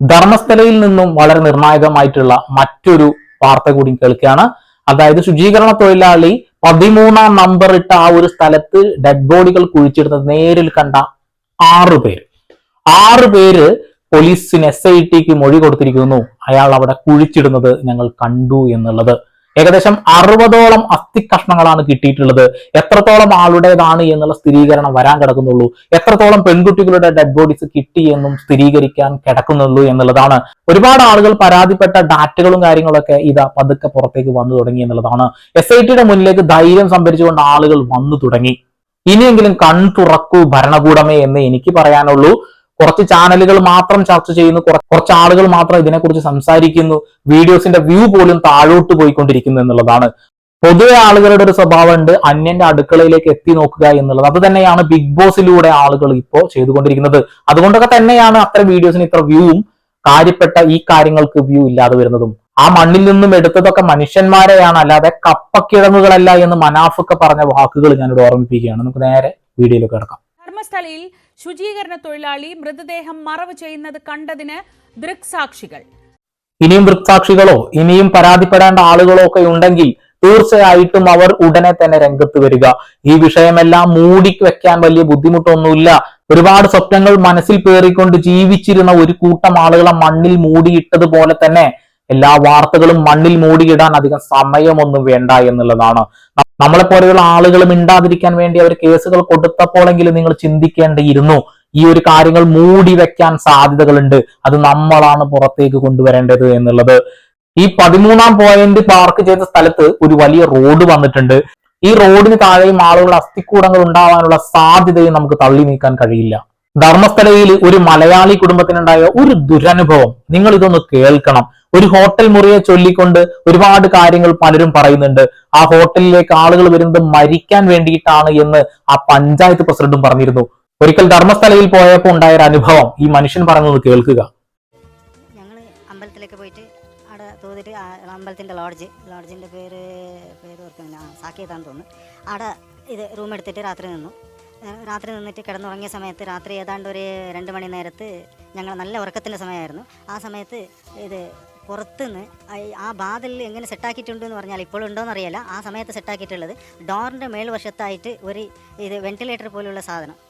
ധർമ്മസ്ഥലയിൽ നിന്നും വളരെ നിർണായകമായിട്ടുള്ള മറ്റൊരു വാർത്ത കൂടി കേൾക്കുകയാണ്. അതായത് ശുചീകരണ തൊഴിലാളി പതിമൂന്നാം നമ്പർ ഇട്ട ആ ഒരു സ്ഥലത്ത് ഡെഡ് ബോഡികൾ കുഴിച്ചിടുന്നത് നേരിൽ കണ്ട ആറു പേര്. ആറു പേര് പോലീസിന് എസ് ഐ ടിക്ക് മൊഴി കൊടുത്തിരിക്കുന്നു. അയാൾ അവിടെ കുഴിച്ചിടുന്നത് ഞങ്ങൾ കണ്ടു എന്നുള്ളത്. ഏകദേശം അറുപതോളം അസ്ഥി കഷ്ണങ്ങളാണ് കിട്ടിയിട്ടുള്ളത്. എത്രത്തോളം ആളുടേതാണ് എന്നുള്ള സ്ഥിരീകരണം വരാൻ കിടക്കുന്നുള്ളൂ. എത്രത്തോളം പെൺകുട്ടികളുടെ ഡെഡ് ബോഡീസ് കിട്ടി എന്നും സ്ഥിരീകരിക്കാൻ കിടക്കുന്നുള്ളൂ എന്നുള്ളതാണ്. ഒരുപാട് ആളുകൾ പരാതിപ്പെട്ട ഡാറ്റകളും കാര്യങ്ങളൊക്കെ ഇതാ പതുക്കെ പുറത്തേക്ക് വന്നു തുടങ്ങി എന്നുള്ളതാണ്. എസ് ഐ ടിയുടെ മുന്നിലേക്ക് ധൈര്യം സംഭരിച്ചുകൊണ്ട് ആളുകൾ വന്നു തുടങ്ങി. ഇനിയെങ്കിലും കൺ തുറക്കൂ ഭരണകൂടമേ എന്ന് എനിക്ക് പറയാനുള്ളൂ. കുറച്ച് ചാനലുകൾ മാത്രം ചർച്ച ചെയ്യുന്നു കുറ- കുറച്ച് ആളുകൾ മാത്രം ഇതിനെക്കുറിച്ച് സംസാരിക്കുന്നു വീഡിയോസിന്റെ വ്യൂ പോലും താഴോട്ട് പോയിക്കൊണ്ടിരിക്കുന്നു എന്നുള്ളതാണ്. പൊതുവെ ആളുകളുടെ ഒരു സ്വഭാവമുണ്ട് അന്യന്റെ അടുക്കളയിലേക്ക് എത്തി നോക്കുക എന്നുള്ളത്. അത് തന്നെയാണ് ബിഗ് ബോസിലൂടെ ആളുകൾ ഇപ്പോൾ ചെയ്തുകൊണ്ടിരിക്കുന്നത്. അതുകൊണ്ടൊക്കെ തന്നെയാണ് അത്തരം വീഡിയോസിന് ഇത്ര വ്യൂവും കാര്യപ്പെട്ട ഈ കാര്യങ്ങൾക്ക് വ്യൂ ഇല്ലാതെ വരുന്നതും. ആ മണ്ണിൽ നിന്നും എടുത്തതൊക്കെ മനുഷ്യന്മാരെയാണ് അല്ലാതെ കപ്പക്കിഴങ്ങുകളല്ല എന്ന് മനാഫൊക്കെ പറഞ്ഞ വാക്കുകൾ ഞാനിവിടെ ഓർമ്മിപ്പിക്കുകയാണ്. നമുക്ക് നേരെ വീഡിയോയിലേക്ക് കിടക്കാം. ധർമ്മസ്ഥലയിൽ ശുചീകരണ തൊഴിലാളി മൃതദേഹം മറവ് ചെയ്യുന്നത് കണ്ടതിന് ദൃക്സാക്ഷികൾ. ഇനിയും ദൃക്സാക്ഷികളോ ഇനിയും പരാതിപ്പെടേണ്ട ആളുകളോ ഒക്കെ ഉണ്ടെങ്കിൽ തീർച്ചയായിട്ടും അവർ ഉടനെ തന്നെ രംഗത്ത് വരിക. ഈ വിഷയമെല്ലാം മൂടി വെക്കാൻ വലിയ ബുദ്ധിമുട്ടൊന്നുമില്ല. ഒരുപാട് സ്വപ്നങ്ങൾ മനസ്സിൽ പേറിക്കൊണ്ട് ജീവിച്ചിരുന്ന ഒരു കൂട്ടം ആളുകളെ മണ്ണിൽ മൂടിയിട്ടതുപോലെ തന്നെ എല്ലാ വാർത്തകളും മണ്ണിൽ മൂടിയിടാൻ അധികം സമയമൊന്നും വേണ്ട എന്നുള്ളതാണ്. ന- നമ്മളെപ്പോലെയുള്ള ആളുകൾ മിണ്ടാതിരിക്കാൻ വേണ്ടി അവർ കേസുകൾ കൊടുത്തപ്പോഴെങ്കിലും നിങ്ങൾ ചിന്തിക്കേണ്ടിയിരുന്നു. ഈ ഒരു കാര്യങ്ങൾ മൂടി വെക്കാൻ സാധ്യതകളുണ്ട്. അത് നമ്മളാണ് പുറത്തേക്ക് കൊണ്ടുവരേണ്ടത് എന്നുള്ളത്. ഈ പതിമൂന്നാം പോയിന്റ് പാർക്ക് ചെയ്ത സ്ഥലത്ത് ഒരു വലിയ റോഡ് വന്നിട്ടുണ്ട്. ഈ റോഡിന് താഴെയും ആളുകളുടെ അസ്ഥിക്കൂടങ്ങൾ ഉണ്ടാവാനുള്ള സാധ്യതയും നമുക്ക് തള്ളി നീക്കാൻ കഴിയില്ല. ധർമ്മസ്ഥലയിൽ ഒരു മലയാളി കുടുംബത്തിനുണ്ടായ ഒരു ദുരനുഭവം. നിങ്ങൾ ഇതൊന്ന് കേൾക്കണം. ഒരു ഹോട്ടൽ മുറിയെ ചൊല്ലിക്കൊണ്ട് ഒരുപാട് കാര്യങ്ങൾ പലരും പറയുന്നുണ്ട്. ആ ഹോട്ടലിലേക്ക് ആളുകൾ വരുന്നത് മരിക്കാൻ വേണ്ടിയിട്ടാണ് എന്ന് ആ പഞ്ചായത്ത് പ്രസിഡന്റും പറഞ്ഞിരുന്നു. ഒരിക്കൽ ധർമ്മസ്ഥലയിൽ പോയപ്പോൾ ഉണ്ടായ ഒരു അനുഭവം. ഈ മനുഷ്യൻ പറഞ്ഞത് കേൾക്കുക. ഞങ്ങൾ അമ്പലത്തിലേക്ക് പോയിട്ട് അവിടെ തോന്നിട്ട് അമ്പലത്തിന്റെ ലോഡ്ജ് ലോഡ്ജിന്റെ പേര് പേര് ഓർക്കുന്നില്ല സാക്കിയതാന്ന് തോന്നുന്നു. അവിടെ ഇത് റൂം എടുത്തിട്ട് രാത്രി നിന്നു. രാത്രി നിന്നിട്ട് കിടന്നുറങ്ങിയ സമയത്ത് രാത്രി ഏതാണ്ട് ഒരു രണ്ട് മണി നേരത്ത് ഞങ്ങൾ നല്ല ഉറക്കത്തിന്റെ സമയമായിരുന്നു. ആ സമയത്ത് ഇത് പുറത്തുനിന്ന് ആ- ബാതിൽ എങ്ങനെ സെറ്റാക്കിയിട്ടുണ്ട് എന്ന് പറഞ്ഞാൽ ഇപ്പോഴും ഉണ്ടോയെന്ന് അറിയില്ല ആ സമയത്ത് സെറ്റാക്കിയിട്ടുള്ളത് ഡോറിന്റെ മേൽവശത്തായിട്ട് ഒരു ഇത് വെന്റിലേറ്റർ പോലുള്ള സാധനം.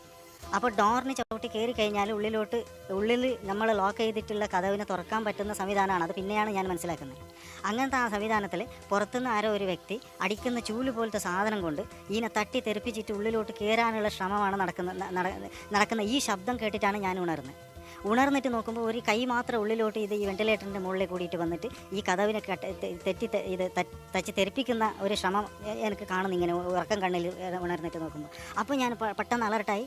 അപ്പോൾ ഡോറിന് ചവിട്ടി കയറി കഴിഞ്ഞാൽ ഉള്ളിലോട്ട് ഉള്ളിൽ നമ്മൾ ലോക്ക് ചെയ്തിട്ടുള്ള കഥവിനെ തുറക്കാൻ പറ്റുന്ന സംവിധാനമാണ്. അത് പിന്നെയാണ് ഞാൻ മനസ്സിലാക്കുന്നത്. അങ്ങനത്തെ ആ സംവിധാനത്തിൽ പുറത്തുനിന്ന് ആരോ ഒരു വ്യക്തി അടിക്കുന്ന ചൂൽ പോലത്തെ സാധനം കൊണ്ട് ഇതിനെ തട്ടി തെറിപ്പിച്ചിട്ട് ഉള്ളിലോട്ട് കയറാനുള്ള ശ്രമമാണ് നടക്കുന്ന നടക്കുന്ന ഈ ശബ്ദം കേട്ടിട്ടാണ് ഞാൻ ഉണർന്നത്. ഉണർന്നിട്ട് നോക്കുമ്പോൾ ഒരു കൈ മാത്രം ഉള്ളിലോട്ട് ഇത് ഈ വെന്റിലേറ്ററിന്റെ മുകളിൽ കൂടിയിട്ട് വന്നിട്ട് ഈ കഥവിനെ തെറ്റി ഇത് തച്ചി തെറിപ്പിക്കുന്ന ഒരു ശ്രമം എനിക്ക് കാണുന്നു ഇങ്ങനെ ഉറക്കം കണ്ണിൽ ഉണർന്നിട്ട് നോക്കുമ്പോൾ അപ്പോൾ ഞാൻ പെട്ടെന്ന് അലർട്ടായി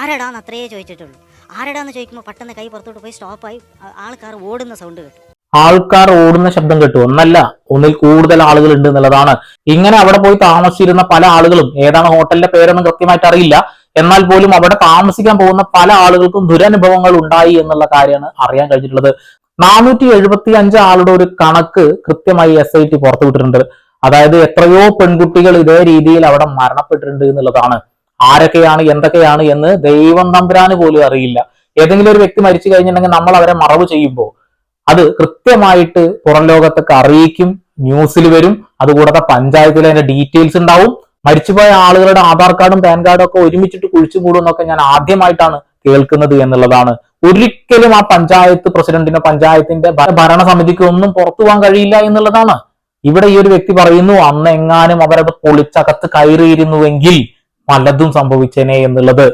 ആരടാന്ന് അത്രയേ ചോദിച്ചിട്ടുള്ളൂ. ആരടാന്ന് ചോദിക്കുമ്പോൾ പെട്ടെന്ന് കൈ പുറത്തോട്ട് പോയി സ്റ്റോപ്പായി ആൾക്കാർ ഓടുന്ന സൗണ്ട് കേട്ടു. ആൾക്കാർ ഓടുന്ന ശബ്ദം കേട്ടു. ഒന്നല്ല ഒന്നിൽ കൂടുതൽ ആളുകൾ ഉണ്ട് എന്നുള്ളതാണ്. ഇങ്ങനെ അവിടെ പോയി താമസിച്ചിരുന്ന പല ആളുകളും ഏതാണ് ഹോട്ടലിന്റെ പേരൊന്നും കൃത്യമായിട്ട് അറിയില്ല. എന്നാൽ പോലും അവിടെ താമസിക്കാൻ പോകുന്ന പല ആളുകൾക്കും ദുരനുഭവങ്ങൾ ഉണ്ടായി എന്നുള്ള കാര്യമാണ് അറിയാൻ കഴിഞ്ഞിട്ടുള്ളത്. നാനൂറ്റി എഴുപത്തി അഞ്ച് ആളുടെ ഒരു കണക്ക് കൃത്യമായി എസ് ഐ ടി പുറത്തുവിട്ടിട്ടുണ്ട്. അതായത് എത്രയോ പെൺകുട്ടികൾ ഇതേ രീതിയിൽ അവിടെ മരണപ്പെട്ടിട്ടുണ്ട് എന്നുള്ളതാണ്. ആരൊക്കെയാണ് എന്തൊക്കെയാണ് എന്ന് ദൈവം തമ്പുരാന് പോലും അറിയില്ല. ഏതെങ്കിലും ഒരു വ്യക്തി മരിച്ചു കഴിഞ്ഞിട്ടുണ്ടെങ്കിൽ നമ്മൾ അവരെ മറവ് ചെയ്യുമ്പോൾ അത് കൃത്യമായിട്ട് പുറം ലോകത്തൊക്കെ അറിയിക്കും ന്യൂസിൽ വരും അതുകൂടാതെ പഞ്ചായത്തിൽ അതിന്റെ ഡീറ്റെയിൽസ് ഉണ്ടാവും. മരിച്ചുപോയ ആളുകളുടെ ആധാർ കാർഡും പാൻ കാർഡും ഒക്കെ ഒരുമിച്ചിട്ട് കുഴിച്ചു കൂടുന്നൊക്കെ ഞാൻ ആദ്യമായിട്ടാണ് കേൾക്കുന്നത് എന്നുള്ളതാണ്. ഒരിക്കലും ആ പഞ്ചായത്ത് പ്രസിഡന്റിനോ പഞ്ചായത്തിന്റെ ഭരണസമിതിക്ക് ഒന്നും പുറത്തു പോകാൻ കഴിയില്ല എന്നുള്ളതാണ്. ഇവിടെ ഈ ഒരു വ്യക്തി പറയുന്നു അന്ന് എങ്ങാനും അവരത് പൊളിച്ചകത്ത് കയറിയിരുന്നുവെങ്കിൽ പലതും സംഭവിച്ചേനെ എന്നുള്ളത്.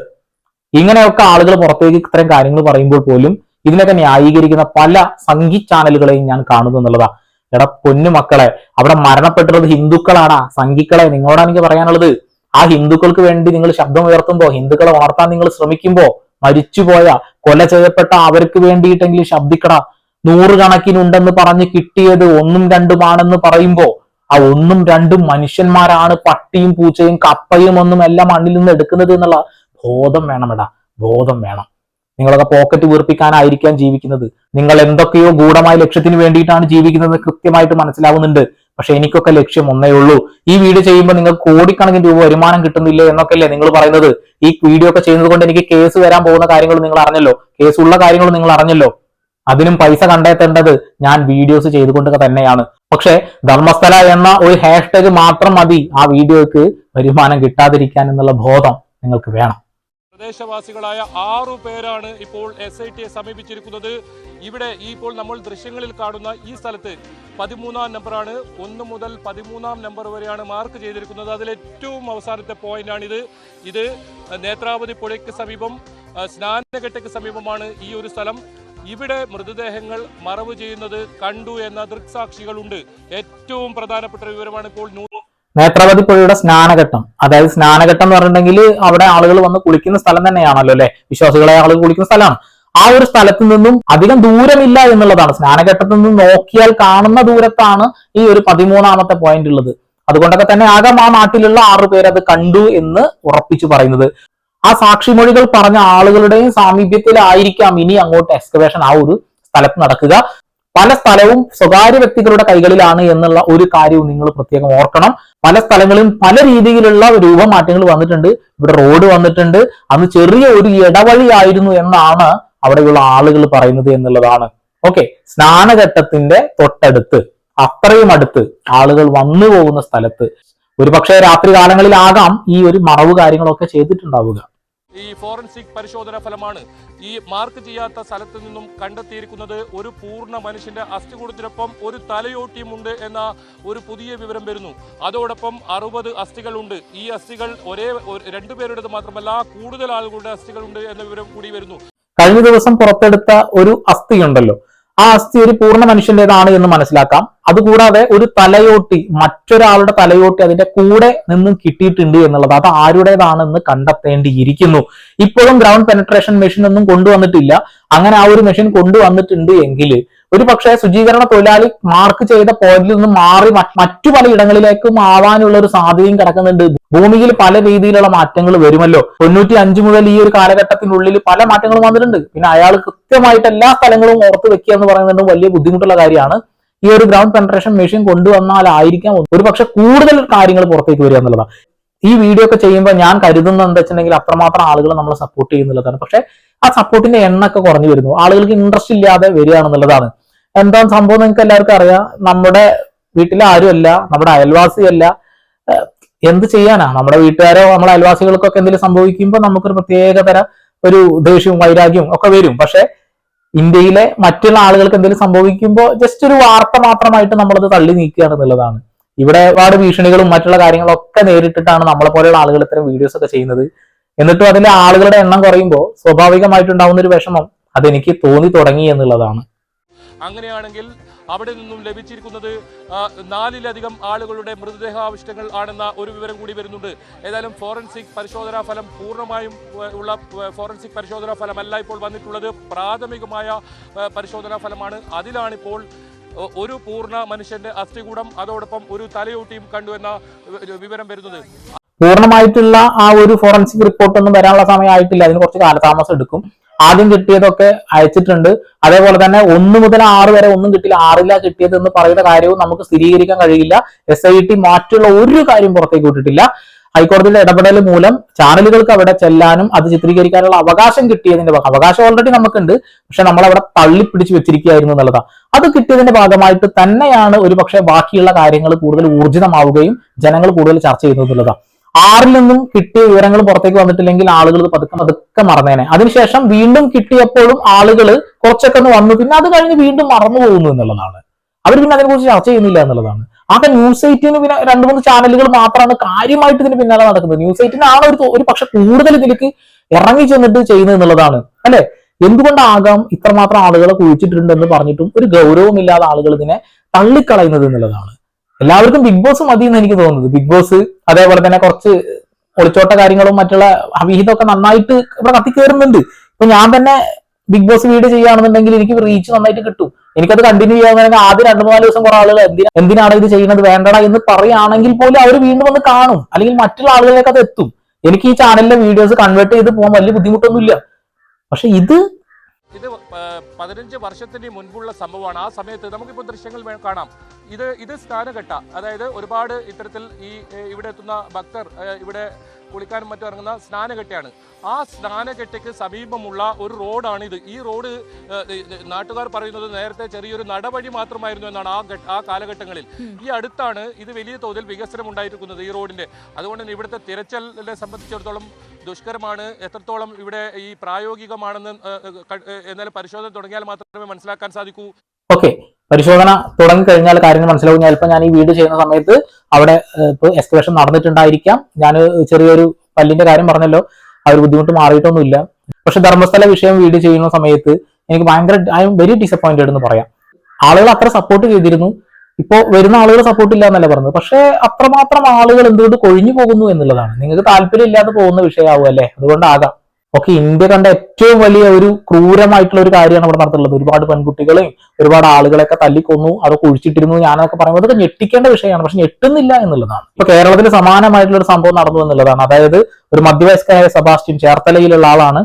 ഇങ്ങനെയൊക്കെ ആളുകൾ പുറത്തേക്ക് ഇത്തരം കാര്യങ്ങൾ പറയുമ്പോൾ പോലും ഇതിനൊക്കെ ന്യായീകരിക്കുന്ന പല സംഗീ ചാനലുകളെയും ഞാൻ കാണുന്നു എന്നുള്ളതാ എടാ പൊന്നു മക്കളെ അവിടെ മരണപ്പെട്ടിരുന്നത് ഹിന്ദുക്കളാണ്. സംഘിക്കളെ നിങ്ങളോടാണ് എനിക്ക് പറയാനുള്ളത്. ആ ഹിന്ദുക്കൾക്ക് വേണ്ടി നിങ്ങൾ ശബ്ദം ഉയർത്തുമ്പോ ഹിന്ദുക്കളെ ഉണർത്താൻ നിങ്ങൾ ശ്രമിക്കുമ്പോ മരിച്ചുപോയ കൊല ചെയ്യപ്പെട്ട അവർക്ക് വേണ്ടിയിട്ടെങ്കിലും ശബ്ദിക്കട. നൂറുകണക്കിനുണ്ടെന്ന് പറഞ്ഞ് കിട്ടിയത് ഒന്നും രണ്ടുമാണെന്ന് പറയുമ്പോ ആ ഒന്നും രണ്ടും മനുഷ്യന്മാരാണ്. പട്ടിയും പൂച്ചയും കപ്പയും ഒന്നും എല്ലാം മണ്ണിൽ നിന്ന് എടുക്കുന്നത് എന്നുള്ള ബോധം വേണമെടാ ബോധം വേണം. നിങ്ങളൊക്കെ പോക്കറ്റ് വീർപ്പിക്കാനായിരിക്കാം ജീവിക്കുന്നത്. നിങ്ങൾ എന്തൊക്കെയോ ഗൂഢമായ ലക്ഷ്യത്തിന് വേണ്ടിയിട്ടാണ് ജീവിക്കുന്നത് കൃത്യമായിട്ട് മനസ്സിലാവുന്നുണ്ട്. പക്ഷെ എനിക്കൊക്കെ ലക്ഷ്യം ഒന്നേ ഉള്ളൂ. ഈ വീഡിയോ ചെയ്യുമ്പോൾ നിങ്ങൾക്ക് കോടിക്കണക്കിന് രൂപ വരുമാനം കിട്ടുന്നില്ല എന്നൊക്കെയല്ലേ നിങ്ങൾ പറയുന്നത്. ഈ വീഡിയോ ഒക്കെ ചെയ്യുന്നത് കൊണ്ട് എനിക്ക് കേസ് വരാൻ പോകുന്ന കാര്യങ്ങൾ നിങ്ങൾ അറിഞ്ഞല്ലോ. കേസ് ഉള്ള കാര്യങ്ങൾ നിങ്ങൾ അറിഞ്ഞല്ലോ. അതിനും പൈസ കണ്ടെത്തേണ്ടത് ഞാൻ വീഡിയോസ് ചെയ്തുകൊണ്ട് തന്നെയാണ്. പക്ഷെ ധർമ്മസ്ഥല എന്ന ഒരു ഹാഷ്ടാഗ് മാത്രം മതി ആ വീഡിയോക്ക് വരുമാനം കിട്ടാതിരിക്കാൻ എന്നുള്ള ബോധം നിങ്ങൾക്ക് വേണം. പ്രദേശവാസികളായ ആറു പേരാണ് ഇപ്പോൾ എസ് ഐ ടിയെ സമീപിച്ചിരിക്കുന്നത്. ഇവിടെ ഇപ്പോൾ നമ്മൾ ദൃശ്യങ്ങളിൽ കാണുന്ന ഈ സ്ഥലത്ത് പതിമൂന്നാം നമ്പറാണ്. ഒന്ന് മുതൽ പതിമൂന്നാം നമ്പർ വരെയാണ് മാർക്ക് ചെയ്തിരിക്കുന്നത്. അതിൽ ഏറ്റവും അവസാനത്തെ പോയിന്റാണിത്. ഇത് നേത്രാവതി പുഴയ്ക്ക് സമീപം സ്നാനഘട്ടയ്ക്ക് സമീപമാണ് ഈ ഒരു സ്ഥലം. ഇവിടെ മൃതദേഹങ്ങൾ മറവ് ചെയ്യുന്നത് കണ്ടു എന്ന ദൃക്സാക്ഷികളുണ്ട്. ഏറ്റവും പ്രധാനപ്പെട്ട വിവരമാണ് ഇപ്പോൾ നേത്രാവതി പുഴയുടെ സ്നാനഘട്ടം. അതായത് സ്നാനഘട്ടം എന്ന് പറഞ്ഞിട്ടുണ്ടെങ്കിൽ അവിടെ ആളുകൾ വന്ന് കുളിക്കുന്ന സ്ഥലം തന്നെയാണല്ലോ അല്ലെ? വിശ്വാസികളായ ആളുകൾ കുളിക്കുന്ന സ്ഥലമാണ്. ആ ഒരു സ്ഥലത്ത് നിന്നും അധികം ദൂരമില്ല എന്നുള്ളതാണ്. സ്നാനഘട്ടത്തിൽ നിന്ന് നോക്കിയാൽ കാണുന്ന ദൂരത്താണ് ഈ ഒരു പതിമൂന്നാമത്തെ പോയിന്റ് ഉള്ളത്. അതുകൊണ്ടൊക്കെ തന്നെ ആകാം ആ നാട്ടിലുള്ള ആറു പേരത് കണ്ടു എന്ന് ഉറപ്പിച്ചു പറയുന്നത്. ആ സാക്ഷിമൊഴികൾ പറഞ്ഞ ആളുകളുടെയും സാമീപ്യത്തിലായിരിക്കാം ഇനി അങ്ങോട്ട് എക്സ്കവേഷൻ ആ ഒരു സ്ഥലത്ത് നടക്കുക. പല സ്ഥലവും സ്വകാര്യ വ്യക്തികളുടെ കൈകളിലാണ് എന്നുള്ള ഒരു കാര്യവും നിങ്ങൾ പ്രത്യേകം ഓർക്കണം. പല സ്ഥലങ്ങളിലും പല രീതിയിലുള്ള രൂപമാറ്റങ്ങൾ വന്നിട്ടുണ്ട്. ഇവിടെ റോഡ് വന്നിട്ടുണ്ട്. അന്ന് ചെറിയ ഒരു ഇടവഴിയായിരുന്നു എന്നാണ് അവിടെയുള്ള ആളുകൾ പറയുന്നത് എന്നുള്ളതാണ്. ഓക്കെ സ്നാനഘട്ടത്തിന്റെ തൊട്ടടുത്ത് അത്രയും അടുത്ത് ആളുകൾ വന്നു പോകുന്ന സ്ഥലത്ത്. ഒരുപക്ഷെ രാത്രി കാലങ്ങളിലാകാം ഈ ഒരു മറവ് കാര്യങ്ങളൊക്കെ ചെയ്തിട്ടുണ്ടാവുക. ഈ ഫോറൻസിക് പരിശോധന ഫലമാണ് ഈ മാർക്ക് ചെയ്യാത്ത സ്ഥലത്ത് നിന്നും കണ്ടെത്തിയിരിക്കുന്നത് ഒരു പൂർണ മനുഷ്യന്റെ അസ്ഥികൂടത്തിനൊപ്പം ഒരു തലയോട്ടിയുമുണ്ട് എന്ന ഒരു പുതിയ വിവരം വരുന്നു. അതോടൊപ്പം അറുപത് അസ്ഥികളുണ്ട്. ഈ അസ്ഥികൾ ഒരേ രണ്ടുപേരുടേത് മാത്രമല്ല കൂടുതൽ ആളുകളുടെ അസ്ഥികളുണ്ട് എന്ന വിവരം കൂടി വരുന്നു. കഴിഞ്ഞ ദിവസം പുറത്തെടുത്ത ഒരു അസ്ഥി ഉണ്ടല്ലോ ആ അസ്ഥി ഒരു പൂർണ മനുഷ്യന്റേതാണ് എന്ന് മനസ്സിലാക്കാം. അതുകൂടാതെ ഒരു തലയോട്ടി മറ്റൊരാളുടെ തലയോട്ടി അതിന്റെ കൂടെ നിന്നും കിട്ടിയിട്ടുണ്ട് എന്നുള്ളത് അത് ആരുടേതാണെന്ന് കണ്ടെത്തേണ്ടിയിരിക്കുന്നു. ഇപ്പോഴും ഗ്രൗണ്ട് പെനട്രേഷൻ മെഷീൻ ഒന്നും കൊണ്ടുവന്നിട്ടില്ല. അങ്ങനെ ആ ഒരു മെഷീൻ കൊണ്ടുവന്നിട്ടുണ്ട് എങ്കിൽ ഒരു പക്ഷേ ശുചീകരണ തൊഴിലാളി മാർക്ക് ചെയ്ത പോയിന്റിൽ നിന്ന് മാറി മറ്റു പല ഇടങ്ങളിലേക്കും ആവാനുള്ള ഒരു സാധ്യതയും കിടക്കുന്നുണ്ട്. ഭൂമിയിൽ പല രീതിയിലുള്ള മാറ്റങ്ങൾ വരുമല്ലോ. തൊണ്ണൂറ്റി അഞ്ച് മുതൽ ഈ ഒരു കാലഘട്ടത്തിനുള്ളിൽ പല മാറ്റങ്ങളും വന്നിട്ടുണ്ട്. പിന്നെ അയാൾ കൃത്യമായിട്ട് എല്ലാ സ്ഥലങ്ങളും ഓർത്ത് വെക്കുക എന്ന് പറയുന്നത് വലിയ ബുദ്ധിമുട്ടുള്ള കാര്യമാണ്. ഈ ഒരു ഗ്രൗണ്ട് പെൻട്രേഷൻ മെഷീൻ കൊണ്ടുവന്നാലായിരിക്കാം ഒരു പക്ഷെ കൂടുതൽ കാര്യങ്ങൾ പുറത്തേക്ക് വരിക എന്നുള്ളതാണ്. ഈ വീഡിയോ ഒക്കെ ചെയ്യുമ്പോൾ ഞാൻ കരുതുന്നത് എന്താ വെച്ചിട്ടുണ്ടെങ്കിൽ അത്രമാത്രം ആളുകൾ നമ്മളെ സപ്പോർട്ട് ചെയ്യുന്നുള്ളതാണ്. പക്ഷെ ആ സപ്പോർട്ടിന്റെ എണ്ണൊക്കെ കുറഞ്ഞു വരുന്നു. ആളുകൾക്ക് ഇൻട്രസ്റ്റ് ഇല്ലാതെ വരികയാണെന്നുള്ളതാണ്. എന്താ സംഭവം നിങ്ങൾക്ക് എല്ലാവർക്കും അറിയാം. നമ്മുടെ വീട്ടിലെ ആരുമല്ല നമ്മുടെ അയൽവാസിയല്ല. എന്ത് ചെയ്യാനാ? നമ്മുടെ വീട്ടുകാരോ നമ്മുടെ അയൽവാസികൾക്കൊക്കെ എന്തെങ്കിലും സംഭവിക്കുമ്പോൾ നമുക്കൊരു പ്രത്യേക തരം ഒരു ദേഷ്യവും വൈരാഗ്യവും ഒക്കെ വരും. പക്ഷെ ഇന്ത്യയിലെ മറ്റുള്ള ആളുകൾക്ക് എന്തെങ്കിലും സംഭവിക്കുമ്പോൾ ജസ്റ്റ് ഒരു വാർത്ത മാത്രമായിട്ട് നമ്മളത് തള്ളി നീക്കുകയാണ് എന്നുള്ളതാണ്. ഇവിടെ ഒരുപാട് ഭീഷണികളും മറ്റുള്ള കാര്യങ്ങളും ഒക്കെ നേരിട്ടിട്ടാണ് നമ്മളെ പോലെയുള്ള ആളുകൾ ഇത്തരം വീഡിയോസ് ഒക്കെ ചെയ്യുന്നത്. എന്നിട്ടും അതിലെ ആളുകളുടെ എണ്ണം കുറയുമ്പോൾ സ്വാഭാവികമായിട്ടുണ്ടാവുന്ന ഒരു വിഷമം അതെനിക്ക് തോന്നി തുടങ്ങി എന്നുള്ളതാണ്. അങ്ങനെയാണെങ്കിൽ അവിടെ നിന്നും ലഭിച്ചിരിക്കുന്നത് നാലിലധികം ആളുകളുടെ മൃതദേഹാവശിഷ്ടങ്ങൾ ആണെന്ന ഒരു വിവരം കൂടി വരുന്നുണ്ട്. ഏതായാലും ഫോറൻസിക് പരിശോധനാ ഫലം പൂർണമായും ഉള്ള ഫോറൻസിക് പരിശോധനാ ഫലമല്ല ഇപ്പോൾ വന്നിട്ടുള്ളത്. പ്രാഥമികമായ പരിശോധനാ ഫലമാണ്. അതിലാണിപ്പോൾ ഒരു പൂർണ മനുഷ്യന്റെ അസ്ഥികൂടം അതോടൊപ്പം ഒരു തലയോട്ടിയും കണ്ടുവെന്ന വിവരം വരുന്നത്. പൂർണമായിട്ടുള്ള ആ ഒരു ഫോറൻസിക് റിപ്പോർട്ട് ഒന്നും വരാനുള്ള സമയമായിട്ടില്ല അതിന് കുറച്ച് കാലതാമസം എടുക്കും. ആദ്യം കിട്ടിയതൊക്കെ അയച്ചിട്ടുണ്ട്. അതേപോലെ തന്നെ ഒന്ന് മുതൽ ആറ് വരെ ഒന്നും കിട്ടില്ല ആറില്ല കിട്ടിയത് എന്ന് പറയുന്ന കാര്യവും നമുക്ക് സ്ഥിരീകരിക്കാൻ കഴിയില്ല. എസ് ഐ ടി മാറ്റുള്ള ഒരു കാര്യം പുറത്തേക്ക് വിട്ടിട്ടില്ല. ഹൈക്കോടതിയുടെ ഇടപെടൽ മൂലം ചാനലുകൾക്ക് അവിടെ ചെല്ലാനും അത് ചിത്രീകരിക്കാനുള്ള അവകാശം കിട്ടിയതിന്റെ അവകാശം ഓൾറെഡി നമുക്കുണ്ട്. പക്ഷെ നമ്മൾ അവിടെ തള്ളിപ്പിടിച്ച് വെച്ചിരിക്കുകയായിരുന്നു എന്നുള്ളതാണ്. അത് കിട്ടിയതിന്റെ ഭാഗമായിട്ട് തന്നെയാണ് ഒരു പക്ഷേ ബാക്കിയുള്ള കാര്യങ്ങൾ കൂടുതൽ ഊർജിതമാവുകയും ജനങ്ങൾ കൂടുതൽ ചർച്ച ചെയ്യുന്നത് എന്നുള്ളതാണ്. ആറിൽ നിന്നും കിട്ടിയ വിവരങ്ങൾ പുറത്തേക്ക് വന്നിട്ടില്ലെങ്കിൽ ആളുകൾ പതുക്കെ പതുക്കെ മറന്നേനെ. അതിനുശേഷം വീണ്ടും കിട്ടിയപ്പോഴും ആളുകൾ കുറച്ചൊക്കെ ഒന്ന് വന്നു. പിന്നെ അത് കഴിഞ്ഞ് വീണ്ടും മറന്നു പോകുന്നു എന്നുള്ളതാണ്. അവർ പിന്നെ അതിനെക്കുറിച്ച് ചർച്ച ചെയ്യുന്നില്ല എന്നുള്ളതാണ്. ആകെ ന്യൂസ് എയ്റ്റിന് പിന്നെ രണ്ട് മൂന്ന് ചാനലുകൾ മാത്രമാണ് കാര്യമായിട്ട് ഇതിന് പിന്നാലെ നടക്കുന്നത്. ന്യൂസ് എയ്റ്റിനാണ് ഒരു ഒരു പക്ഷെ കൂടുതൽ ഇതിലേക്ക് ഇറങ്ങി ചെന്നിട്ട് ചെയ്യുന്നത് എന്നുള്ളതാണ്. അല്ലെ? എന്തുകൊണ്ടാകാം ഇത്രമാത്രം ആളുകളെ കുഴിച്ചിട്ടുണ്ടെന്ന് പറഞ്ഞിട്ടും ഒരു ഗൗരവമില്ലാതെ ആളുകൾ ഇതിനെ തള്ളിക്കളയുന്നത് എന്നുള്ളതാണ്. എല്ലാവർക്കും ബിഗ് ബോസ് മതി എന്ന് എനിക്ക് തോന്നുന്നത്. ബിഗ് ബോസ് അതേപോലെ തന്നെ കുറച്ച് ഒളിച്ചോട്ട കാര്യങ്ങളും മറ്റുള്ള അവിഹിതമൊക്കെ നന്നായിട്ട് ഇവിടെ കത്തിക്കേറുന്നുണ്ട്. ഇപ്പൊ ഞാൻ തന്നെ ബിഗ് ബോസ് വീഡിയോ ചെയ്യുകയാണെന്നുണ്ടെങ്കിൽ എനിക്ക് റീച്ച് നന്നായിട്ട് കിട്ടും. എനിക്കത് കണ്ടിന്യൂ ചെയ്യാമെന്നുണ്ടെങ്കിൽ ആദ്യം രണ്ടു മൂന്നാൽ ദിവസം കുറെ ആളുകൾ എന്തിനാ എന്തിനാണ് ഇത് ചെയ്യുന്നത്? വേണ്ടടാ എന്ന് പറയുകയാണെങ്കിൽ പോലും അവർ വീണ്ടും വന്ന് കാണും. അല്ലെങ്കിൽ മറ്റുള്ള ആളുകളിലേക്ക് അത് എത്തും. എനിക്ക് ഈ ചാനലിലെ വീഡിയോസ് കൺവേർട്ട് ചെയ്ത് പോകാൻ വലിയ ബുദ്ധിമുട്ടൊന്നുമില്ല. പക്ഷെ ഇത് ഇത് പതിനഞ്ച് വർഷത്തിന് മുൻപുള്ള സംഭവമാണ്. ആ സമയത്ത് നമുക്കിപ്പോൾ ദൃശ്യങ്ങൾ കാണാം. ഇത് ഇത് സ്നാനഘട്ട. അതായത് ഒരുപാട് ഇത്തരത്തിൽ ഈ ഇവിടെ എത്തുന്ന ഭക്തർ ഇവിടെ കുളിക്കാനും മറ്റും ഇറങ്ങുന്ന സ്നാനഘട്ടയാണ് ആ സ്നാനഘട്ടയ്ക്ക് സമീപമുള്ള ഒരു റോഡാണ് ഇത് ഈ റോഡ് നാട്ടുകാർ പറയുന്നത് നേരത്തെ ചെറിയൊരു നടവഴി മാത്രമായിരുന്നു എന്നാണ് ആ ഘട്ട- ആ കാലഘട്ടങ്ങളിൽ. ഈ അടുത്താണ് ഇത് വലിയ തോതിൽ വികസനം ഉണ്ടായിരിക്കുന്നത് ഈ റോഡിന്റെ. അതുകൊണ്ട് തന്നെ ഇവിടുത്തെ തിരച്ചിലിനെ സംബന്ധിച്ചിടത്തോളം ദുഷ്കരമാണ്. എത്രത്തോളം ഇവിടെ ഈ പ്രായോഗികമാണെന്ന് എന്നാലും പരിശോധന തുടങ്ങിയാൽ മാത്രമേ മനസ്സിലാക്കാൻ സാധിക്കൂ. ഓക്കെ പരിശോധന തുടങ്ങി കഴിഞ്ഞാൽ കാര്യങ്ങൾ മനസ്സിലാവും. ഞാൻ ഇപ്പൊ ഞാൻ ഈ വീട് ചെയ്യുന്ന സമയത്ത് അവിടെ ഇപ്പോൾ ഇപ്പൊ എക്സ്കവേഷൻ നടന്നിട്ടുണ്ടായിരിക്കാം. ഞാൻ ചെറിയൊരു പല്ലിന്റെ കാര്യം പറഞ്ഞല്ലോ. ആ ഒരു ബുദ്ധിമുട്ട് മാറിയിട്ടൊന്നുമില്ല. പക്ഷെ ധർമ്മസ്ഥല വിഷയം വീട് ചെയ്യുന്ന സമയത്ത് എനിക്ക് ഭയങ്കര ഐ എം വെരി ഡിസപ്പോയിന്റഡ് എന്ന് പറയാം. ആളുകൾ അത്ര സപ്പോർട്ട് ചെയ്തിരുന്നു. ഇപ്പോൾ വരുന്ന ആളുകൾ സപ്പോർട്ട് ഇല്ല എന്നല്ല പറഞ്ഞത്. പക്ഷേ അത്രമാത്രം ആളുകൾ എന്തുകൊണ്ട് കൊഴിഞ്ഞു പോകുന്നു എന്നുള്ളതാണ്. നിങ്ങൾക്ക് താല്പര്യം ഇല്ലാതെ പോകുന്ന വിഷയമാവും അല്ലേ അതുകൊണ്ടാകാം. ഓക്കെ ഇന്ത്യ കണ്ട ഏറ്റവും വലിയ ഒരു ക്രൂരമായിട്ടുള്ള ഒരു കാര്യമാണ് ഇവിടെ നടത്തുള്ളത് ഒരുപാട് പെൺകുട്ടികളെയും ഒരുപാട് ആളുകളെയൊക്കെ തല്ലിക്കൊന്നു അതൊക്കെ ഒഴിച്ചിട്ടിരുന്നു ഞാനൊക്കെ പറയുമ്പോൾ അതൊക്കെ ഞെട്ടിക്കേണ്ട വിഷയമാണ്. പക്ഷെ ഞെട്ടുന്നില്ല എന്നുള്ളതാണ്. ഇപ്പൊ കേരളത്തിൽ സമാനമായിട്ടുള്ള ഒരു സംഭവം നടന്നു എന്നുള്ളതാണ്. അതായത് ഒരു മധ്യവയസ്കനായ സെബാസ്റ്റ്യൻ ചേർത്തലയിലുള്ള ആളാണ്.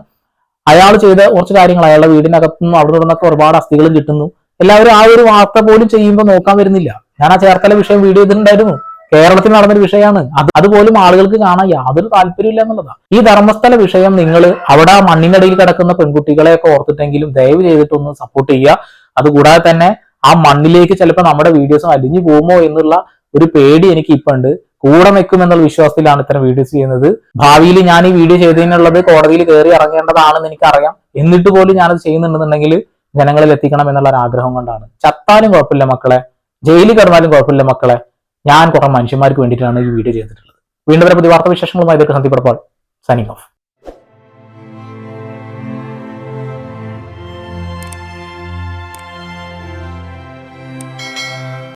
അയാൾ ചെയ്ത കുറച്ച് കാര്യങ്ങൾ അയാളുടെ വീടിനകത്തുനിന്നും അവിടെ നിന്നൊക്കെ ഒരുപാട് അസ്ഥികളും കിട്ടുന്നു. എല്ലാവരും ആ ഒരു വാർത്ത പോലും ചെയ്യുമ്പോൾ നോക്കാൻ വരുന്നില്ല. ഞാൻ ആ ചേർത്തല വിഷയം വീഡിയോ ചെയ്തിട്ടുണ്ടായിരുന്നു. കേരളത്തിൽ നടന്നൊരു വിഷയമാണ്. അത് അതുപോലും ആളുകൾക്ക് കാണാൻ യാതൊരു താല്പര്യമില്ല എന്നുള്ളതാണ് ഈ ധർമ്മസ്ഥല വിഷയം നിങ്ങൾ അവിടെ ആ മണ്ണിനടിയിൽ കിടക്കുന്ന പെൺകുട്ടികളെയൊക്കെ ഓർത്തിട്ടെങ്കിലും ദയവ് ചെയ്തിട്ടൊന്ന് സപ്പോർട്ട് ചെയ്യുക. അതുകൂടാതെ തന്നെ ആ മണ്ണിലേക്ക് ചിലപ്പോൾ നമ്മുടെ വീഡിയോസ് അലിഞ്ഞു പോകുമോ എന്നുള്ള ഒരു പേടി എനിക്ക് ഇപ്പൊ ഉണ്ട് കൂടെ നിൽക്കും എന്നുള്ള വിശ്വാസത്തിലാണ് ഇത്തരം വീഡിയോസ് ചെയ്യുന്നത്. ഭാവിയിൽ ഞാൻ ഈ വീഡിയോ ചെയ്തതിനുള്ളത് കോടതിയിൽ കയറി ഇറങ്ങേണ്ടതാണെന്ന് എനിക്കറിയാം. എന്നിട്ട് പോലും ഞാനത് ചെയ്യുന്നുണ്ടെന്നുണ്ടെങ്കിൽ ജനങ്ങളിൽ എത്തിക്കണം എന്നുള്ള ഒരു ആഗ്രഹം കൊണ്ടാണ്. ചത്താലും കുഴപ്പമില്ല മക്കളെ. ജയിലിൽ കിടന്നാലും കുഴപ്പമില്ല മക്കളെ. ഞാൻ കുറെ മനുഷ്യന്മാർക്ക് വേണ്ടിയിട്ടാണ് ഈ വീഡിയോ ചെയ്തിട്ടുള്ളത്. വീണ്ടും വരെ പുതിയ വാർത്താ വിശേഷങ്ങളുമായി ഇതൊക്കെ സന്ധിപ്പെടുമ്പോൾ സൈനിങ് ഓഫ്